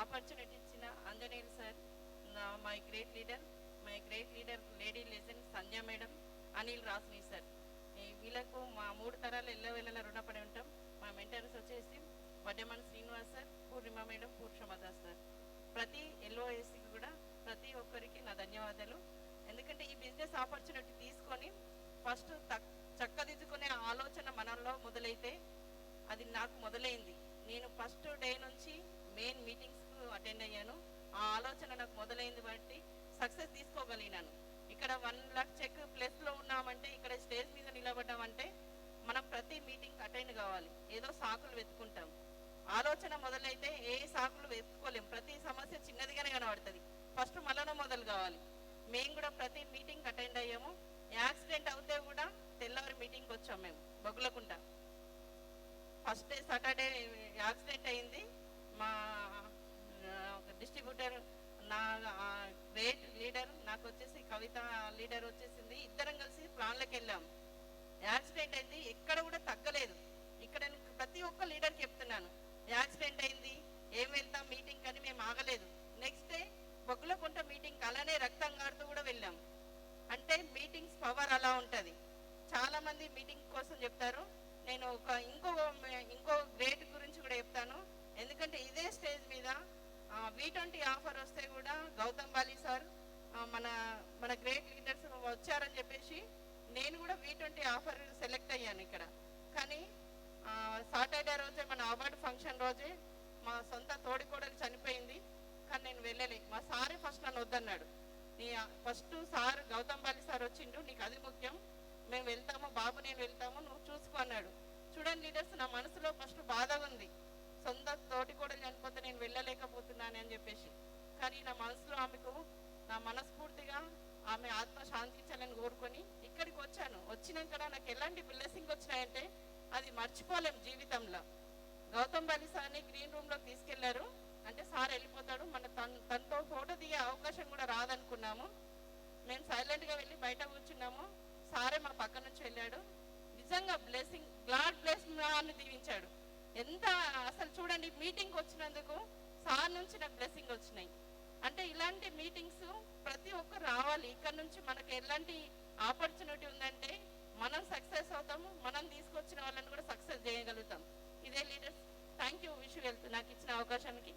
Opportunity ఇచ్చిన Anjaneyulu sir my great leader my great leader lady legend Sandhya madam Anil రాసుని sir ఈ వీళ్ళకు మా మూడు తరాలు ఎల్లో వెళ్ళల రుణపడి ఉంటాం. మా మెంటర్స్ వచ్చేసి వడ్డమన్ శ్రీనివాస్ సార్ పూర్ణిమ మేడం పూర్షమదాస్ సార్. ప్రతి ఎల్ఓఎస్కి కూడా ప్రతి ఒక్కరికి నా ధన్యవాదాలు. ఎందుకంటే ఈ బిజినెస్ ఆపర్చునిటీ తీసుకొని ఫస్ట్ చక్కదిద్దుకునే ఆలోచన మనలో మొదలైతే అది నాకు మొదలైంది. నేను ఫస్ట్ డే నుంచి అటెండ్ అయ్యాను. ఆ ఆలోచన నాకు మొదలైంది బట్టి సక్సెస్ తీసుకోగలిగినాను. ఇక్కడ వన్ లాక్ చెక్ ప్లస్లో ఉన్నామంటే ఇక్కడ స్టేజ్ మీద నిలబడ్డామంటే మనం ప్రతి మీటింగ్ అటెండ్ కావాలి. ఏదో సాకులు వెతుకుంటాం ఆలోచన మొదలైతే ఏ సాకులు వెతుక్కోలేం. ప్రతి సమస్య చిన్నదిగానే కనబడుతుంది. ఫస్ట్ మనలో మొదలు కావాలి. మేము కూడా ప్రతి మీటింగ్ అటెండ్ అయ్యాము. యాక్సిడెంట్ అవుతే కూడా తెల్లవారి మీటింగ్కి వచ్చాం మేము Boggulakunta first day Saturday accident అయింది. మా డిస్ట్రిబ్యూటర్ నా గ్రేట్ లీడర్ నాకు వచ్చేసి కవిత లీడర్ వచ్చేసింది. ఇద్దరం కలిసి ప్లాన్లోకి వెళ్ళాం. యాక్సిడెంట్ అయింది. ఎక్కడ కూడా తగ్గలేదు. ఇక్కడ ప్రతి ఒక్క లీడర్ చెప్తున్నాను. యాక్సిడెంట్ అయింది. ఏం వెళ్తాం? మీటింగ్ అని మేము ఆగలేదు. నెక్స్ట్ డే బొగ్గులకుంట మీటింగ్ అలానే రక్తం కాడుతూ కూడా వెళ్ళాం. అంటే మీటింగ్స్ పవర్ అలా ఉంటుంది. చాలా మంది మీటింగ్ కోసం చెప్తారు. నేను ఒక ఇంకో ఇంకో గ్రేట్ గురించి కూడా చెప్తాను. ఎందుకంటే ఇదే స్టేజ్ మీద వి ట్వంటీ ఆఫర్ వస్తే కూడా గౌతమ్ బాలి సార్ మన మన గ్రేట్ లీడర్స్ వచ్చారని చెప్పేసి నేను కూడా వీ ట్వంటీ ఆఫర్ సెలెక్ట్ అయ్యాను ఇక్కడ. కానీ సాటర్డే రోజే మన అవార్డు ఫంక్షన్ రోజే మా సొంత తోడికోడలు చనిపోయింది. కానీ నేను వెళ్ళలే. మా సారే ఫస్ట్ నన్ను వద్దన్నాడు. నీ first sir Gautam Bali sir వచ్చిండు నీకు అది ముఖ్యం. మేము వెళ్తాము బాబు నేను వెళ్తాము నువ్వు చూసుకో అన్నాడు. చూడండి లీడర్స్ నా మనసులో ఫస్ట్ బాధ ఉంది. సొంత తోటి కూడా చనిపోతే నేను వెళ్ళలేకపోతున్నాను అని చెప్పేసి. కానీ నా మనసులో ఆమెకు నా మనస్ఫూర్తిగా ఆమె ఆత్మ శాంతించాలని కోరుకొని ఇక్కడికి వచ్చాను. వచ్చినాక నాకు ఎలాంటి బ్లెస్సింగ్ వచ్చినాయంటే అది మర్చిపోలేం జీవితంలో. గౌతమ్ బాలి సార్ని గ్రీన్ రూమ్ తీసుకెళ్ళారు. అంటే సార్ వెళ్ళిపోతాడు. మన తన తనతో ఫోటో దిగే అవకాశం కూడా రాదనుకున్నాము. మేము సైలెంట్గా వెళ్ళి బయట కూర్చున్నాము. సారే మా పక్క నుంచి వెళ్ళాడు. నిజంగా బ్లెస్సింగ్ గాడ్ బ్లెస్ అని దీవించాడు. ఎంత అసలు చూడండి మీటింగ్ వచ్చినందుకు సార్ నుంచి నాకు బ్లెస్సింగ్ వచ్చినాయి. అంటే ఇలాంటి మీటింగ్స్ ప్రతి ఒక్కరు రావాలి. ఇక్కడ నుంచి మనకు ఎలాంటి ఆపర్చునిటీ ఉందంటే మనం సక్సెస్ అవుతాము మనం తీసుకొచ్చిన వాళ్ళని కూడా సక్సెస్ చేయగలుగుతాం. ఇదే లీడర్స్ థ్యాంక్ యూ విష్ వెళ్తూ నాకు ఇచ్చిన అవకాశానికి